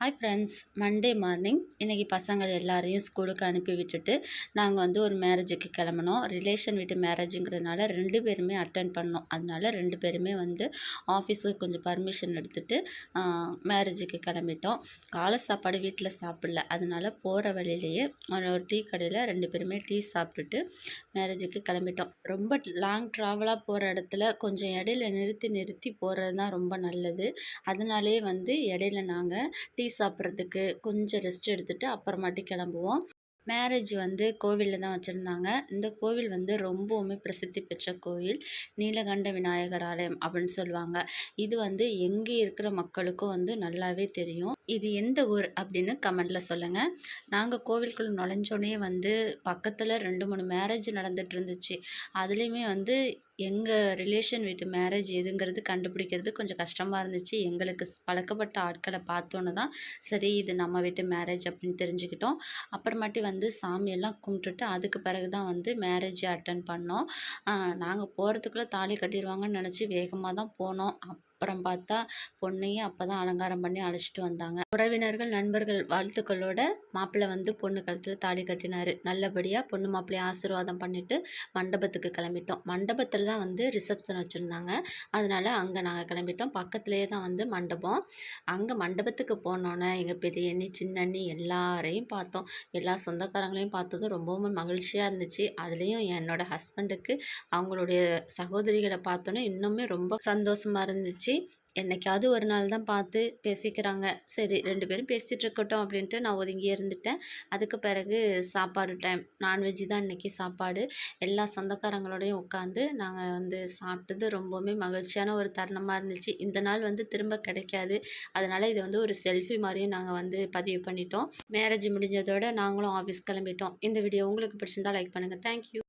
Hi friends Monday morning இன்றைக்கி பசங்கள் எல்லாரையும் ஸ்கூலுக்கு அனுப்பி விட்டுட்டு நாங்கள் வந்து ஒரு மேரேஜுக்கு கிளம்புனோம். ரிலேஷன் வீட்டு மேரேஜுங்கிறதுனால ரெண்டு பேருமே அட்டன் பண்ணோம். அதனால ரெண்டு பேருமே வந்து ஆஃபீஸுக்கு கொஞ்சம் பர்மிஷன் எடுத்துகிட்டு மேரேஜுக்கு கிளம்பிட்டோம். காலை சாப்பாடு வீட்டில் சாப்பிடல. அதனால போகிற வழியிலேயே ஒரு டீ கடையில் ரெண்டு பேருமே டீ சாப்பிட்டுட்டு மேரேஜுக்கு கிளம்பிட்டோம். ரொம்ப லாங் ட்ராவலாக போகிற இடத்துல கொஞ்சம் இடையில நிறுத்தி நிறுத்தி போகிறது தான் ரொம்ப நல்லது. அதனாலே வந்து இடையில நாங்கள் டீ சாப்பிட்றதுக்கு கொஞ்சம் ரெஸ்ட் எடுத்துகிட்டு அப்புறமாட்டி கிளம்புவோம். மேரேஜ் வந்து கோவிலில் தான் வச்சுருந்தாங்க. இந்த கோவில் வந்து ரொம்பவுமே பிரசித்தி பெற்ற கோவில். நீலகண்ட விநாயகர் ஆலயம் அப்படின்னு சொல்லுவாங்க. இது வந்து எங்கே இருக்கிற மக்களுக்கும் வந்து நல்லாவே தெரியும். இது எந்த ஊர் அப்படின்னு கமெண்டில் சொல்லுங்கள் நாங்கள் கோவிலுக்குள்ள நுழைஞ்சோடனே வந்து பக்கத்தில் ரெண்டு மூணு மேரேஜ் நடந்துகிட்டு இருந்துச்சு. அதுலேயுமே வந்து எங்கள் ரிலேஷன் வீட்டு மேரேஜ் எதுங்கிறது கண்டுபிடிக்கிறது கொஞ்சம் கஷ்டமாக இருந்துச்சு. எங்களுக்கு பழக்கப்பட்ட ஆட்களை பார்த்தோன்னு தான் சரி இது நம்ம வீட்டு மேரேஜ் அப்படின்னு தெரிஞ்சுக்கிட்டோம். அப்புறமாட்டி வந்து சாமியெல்லாம் கும்பிட்டுட்டு அதுக்கு பிறகு தான் வந்து மேரேஜ் அட்டன் பண்ணோம். நாங்கள் போகிறதுக்குள்ளே தாலி கட்டிடுவாங்கன்னு நினச்சி வேகமாக தான் போனோம். அப்புறம் பார்த்தா பொண்ணையும் அப்போ தான் அலங்காரம் பண்ணி அழைச்சிட்டு வந்தாங்க. உறவினர்கள் நண்பர்கள் வாழ்த்துக்களோட மாப்பிள்ளை வந்து பொண்ணு கழுத்தில் தாலி கட்டினார். நல்லபடியாக பொண்ணு மாப்பிள்ளையை ஆசீர்வாதம் பண்ணிவிட்டு மண்டபத்துக்கு கிளம்பிட்டோம். மண்டபத்தில் தான் வந்து ரிசப்ஷன் வச்சுருந்தாங்க. அதனால் அங்கே நாங்கள் கிளம்பிட்டோம். பக்கத்துலேயே தான் வந்து மண்டபம். அங்கே மண்டபத்துக்கு போனோன்னே எங்கள் பெரிய அண்ணி சின்ன அண்ணி எல்லாரையும் பார்த்தோம். எல்லா சொந்தக்காரங்களையும் பார்த்ததும் ரொம்பவும் மகிழ்ச்சியாக இருந்துச்சு. அதுலேயும் என்னோட ஹஸ்பண்டுக்கு அவங்களுடைய சகோதரிகளை பார்த்தோன்னே இன்னுமே ரொம்ப சந்தோஷமாக இருந்துச்சு. என்னைக்காவது ஒரு நாள் தான் பார்த்து பேசிக்கிறாங்க. சரி ரெண்டு பேரும் பேசிகிட்டு இருக்கட்டும் அப்படின்ட்டு நான் ஒதுங்கி இருந்துட்டேன். அதுக்கு பிறகு சாப்பாடு டைம் நான்வெஜ் தான் இன்றைக்கி சாப்பாடு. எல்லா சொந்தக்காரங்களோடையும் உட்காந்து நாங்கள் வந்து சாப்பிட்டது ரொம்பவுமே மகிழ்ச்சியான ஒரு தருணமாக இருந்துச்சு. இந்த நாள் வந்து திரும்ப கிடைக்காது. அதனால் இது வந்து ஒரு செல்ஃபி மாதிரியும் நாங்கள் வந்து பதிவு பண்ணிட்டோம். மேரேஜ் முடிஞ்சதோடு நாங்களும் ஆஃபீஸ் கிளம்பிட்டோம். இந்த வீடியோ உங்களுக்கு பிடிச்சிருந்தா லைக் பண்ணுங்கள் தேங்க்யூ